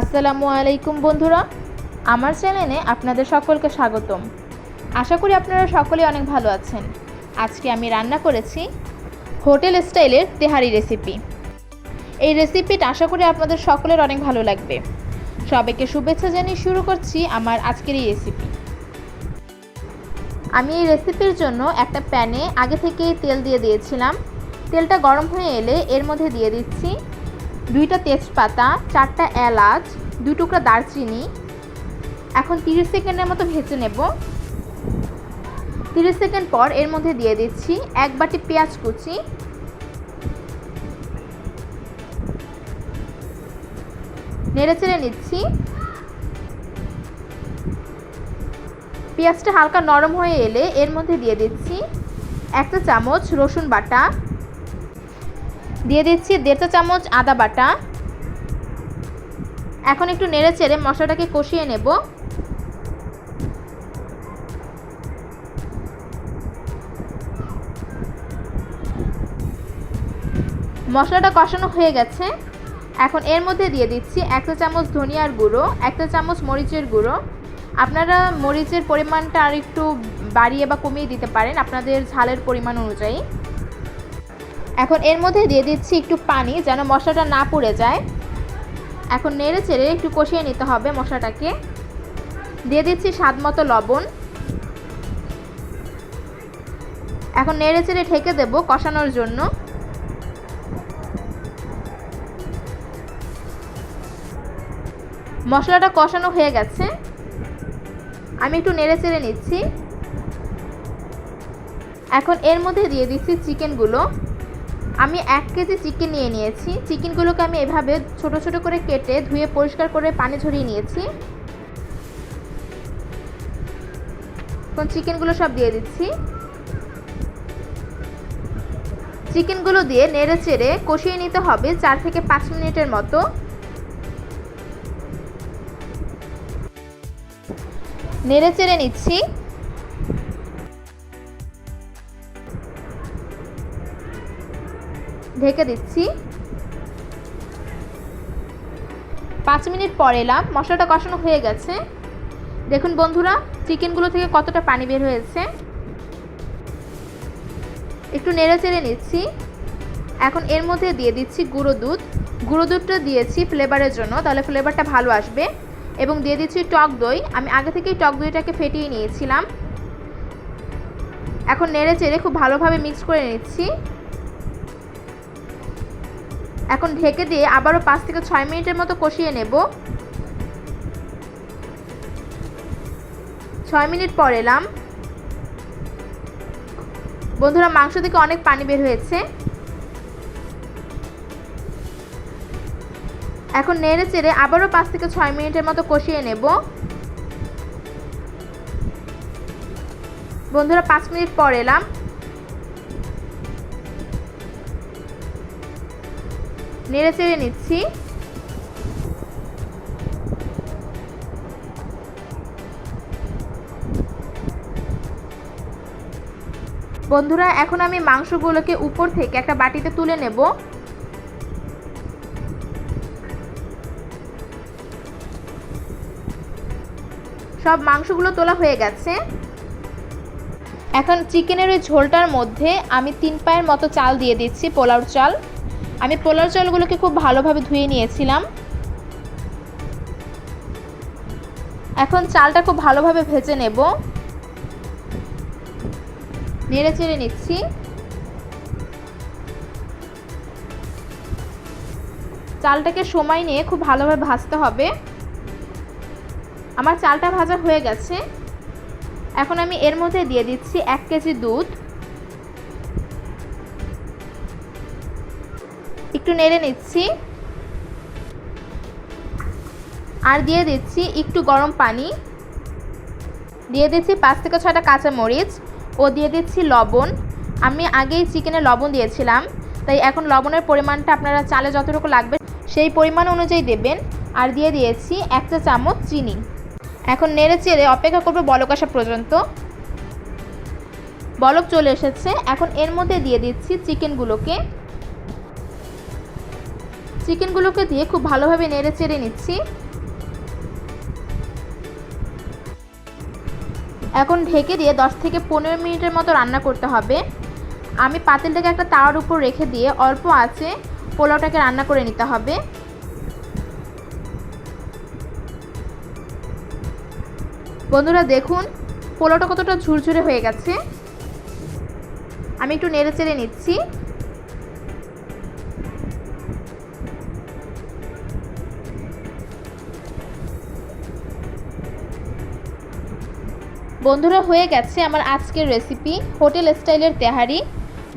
আসসালামু আলাইকুম বন্ধুরা। আমার চ্যানেলে আপনাদের সকলকে স্বাগতম। আশা করি আপনারা সকলে অনেক ভালো আছেন। আজকে আমি রান্না করেছি হোটেল স্টাইলের তেহারি রেসিপি। এই রেসিপিটা আশা করি আপনাদের সকলের অনেক ভালো লাগবে। সবাইকে শুভেচ্ছা জানিয়ে শুরু করছি আমার আজকের এই রেসিপি। আমি এই রেসিপির জন্য একটা প্যানে আগে থেকে তেল দিয়ে দিয়েছিলাম। তেলটা গরম হয়ে এলে এর মধ্যে দিয়ে দিচ্ছি দুইটা তেজপাতা, চারটা এলাচ দুই টুকরা দারচিনি। এখন তিরিশ সেকেন্ডের মতো ভেজে নেব। তিরিশ সেকেন্ড পর এর মধ্যে দিয়ে দিচ্ছি এক বাটি পেঁয়াজ কুচি। নেড়ে চেড়ে নিচ্ছি। পেঁয়াজটা হালকা নরম হয়ে এলে এর মধ্যে দিয়ে দিচ্ছি একটা চামচ রসুন বাটা। দিয়ে দিচ্ছি দেড়টা চামচ আদা বাটা। এখন একটু নেড়ে চেড়ে মশলাটাকে কষিয়ে নেব। মশলাটা কষানো হয়ে গেছে। এখন এর মধ্যে দিয়ে দিচ্ছি একটা চামচ ধনিয়ার গুঁড়ো একটা চামচ মরিচের গুঁড়ো। আপনারা মরিচের পরিমাণটা আর একটু বাড়িয়ে বা কমিয়ে দিতে পারেন আপনাদের ঝালের পরিমাণ অনুযায়ী। এখন এর মধ্যে দিয়ে দিচ্ছি একটু পানি যেন মশলাটা না পুড়ে যায়। এখন নেড়ে চেড়ে একটু কষিয়ে নিতে হবে মশলাটাকে। দিয়ে দিচ্ছি স্বাদ মতো লবণ। এখন নেড়ে চেড়ে ঢেকে দেবো কষানোর জন্য। মশলাটা কষানো হয়ে গেছে। আমি একটু নেড়ে চেড়ে নিচ্ছি। এখন এর মধ্যে দিয়ে দিচ্ছি চিকেনগুলো। আমি এক কেজি চিকেন নিয়ে নিয়েছি। চিকেনগুলোকে আমি এভাবে ছোট ছোট করে কেটে ধুয়ে পরিষ্কার করে পানি ঝরিয়ে নিয়েছি। এখন চিকেনগুলো সব দিয়ে দিচ্ছি। চিকেনগুলো দিয়ে নেড়ে চেড়ে কষিয়ে নিতে হবে চার থেকে পাঁচ মিনিটের মতো। নেড়ে চেড়ে নিচ্ছি। ঢেকে দিচ্ছি। পাঁচ মিনিট পর এলাম, মশলাটা কষানো হয়ে গেছে। দেখুন বন্ধুরা, চিকেনগুলো থেকে কতটা পানি বের হয়েছে। একটু নেড়ে চেড়ে নিচ্ছি। এখন এর মধ্যে দিয়ে দিচ্ছি গুঁড়ো দুধ। গুঁড়ো দুধটা দিয়েছি ফ্লেভারের জন্য, তাহলে ফ্লেভারটা ভালো আসবে। এবং দিয়ে দিচ্ছি টক দই। আমি আগে থেকেই টক দইটাকে ফেটিয়ে নিয়েছিলাম। এখন নেড়ে চেড়ে খুব ভালোভাবে মিক্স করে নিচ্ছি। এখন ঢেকে দিয়ে আবারও পাঁচ থেকে ছয় মিনিটের মতো কষিয়ে নেব। ছয় মিনিট পর এলাম। বন্ধুরা, মাংস থেকে অনেক পানি বের হয়েছে। এখন নেড়ে চেড়ে আবারও পাঁচ থেকে ছয় মিনিটের মতো কষিয়ে নেব। বন্ধুরা, পাঁচ মিনিট পর এলাম। নেড়ে চেড়ে নিচ্ছি। বন্ধুরা, এখন আমি মাংসগুলোকে উপর থেকে একটা বাটিতে তুলে নেব। সব মাংসগুলো তোলা হয়ে গেছে। এখন চিকেনের ওই ঝোলটার মধ্যে আমি তিন পায়ের মতো চাল দিয়ে দিচ্ছি পোলাও চাল। আমি পোলার চালগুলোকে খুব ভালোভাবে ধুয়ে নিয়েছিলাম। এখন চালটা খুব ভালোভাবে ভেজে নেব। নেড়ে চেড়ে নিচ্ছি। চালটাকে সময় নিয়ে খুব ভালোভাবে ভাজতে হবে। আমার চালটা ভাজা হয়ে গেছে। এখন আমি এর মধ্যে দিয়ে দিচ্ছি এক কেজি দুধ। একটু নেড়ে নিচ্ছি। আর দিয়ে দিচ্ছি একটু গরম পানি। দিয়ে দিচ্ছি পাঁচ থেকে ছয়টা কাঁচামরিচ। ও দিয়ে দিচ্ছি লবণ। আমি আগেই চিকেনে লবণ দিয়েছিলাম। তাই এখন লবণের পরিমাণটা আপনারা চালে যতটুকু লাগবে সেই পরিমাণ অনুযায়ী দেবেন। আর দিয়ে দিয়েছি একটা চামচ চিনি। এখন নেড়ে চেড়ে অপেক্ষা করবে বলক আসা পর্যন্ত। বলক চলে এসেছে। এখন এর মধ্যে দিয়ে দিচ্ছি চিকেনগুলোকে। চিকেনগুলোকে দিয়ে খুব ভালোভাবে নেড়ে চেড়ে নিচ্ছি। এখন ঢেকে দিয়ে 10 থেকে পনেরো মিনিটের মতো রান্না করতে হবে। আমি পাতিলটাকে একটা তাওয়ার উপর রেখে দিয়ে অল্প আছে পোলাওটাকে রান্না করে নিতে হবে। বন্ধুরা দেখুন, পোলাওটা কতটা ঝুরঝুরে হয়ে গেছে। আমি একটু নেড়ে চেড়ে নিচ্ছি। বন্ধুরা, হয়ে গেছে আমার আজকের রেসিপি হোটেল স্টাইলের তেহারি।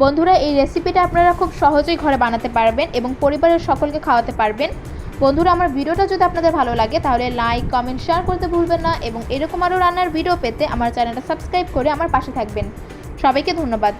বন্ধুরা, এই রেসিপিটা আপনারা খুব সহজেই ঘরে বানাতে পারবেন এবং পরিবারের সকলকে খাওয়াতে পারবেন। বন্ধুরা, আমার ভিডিওটা যদি আপনাদের ভালো লাগে, তাহলে লাইক কমেন্ট শেয়ার করতে ভুলবেন না এবং এরকম আরও রান্নার ভিডিও পেতে আমার চ্যানেলটা সাবস্ক্রাইব করে আমার পাশে থাকবেন। সবাইকে ধন্যবাদ।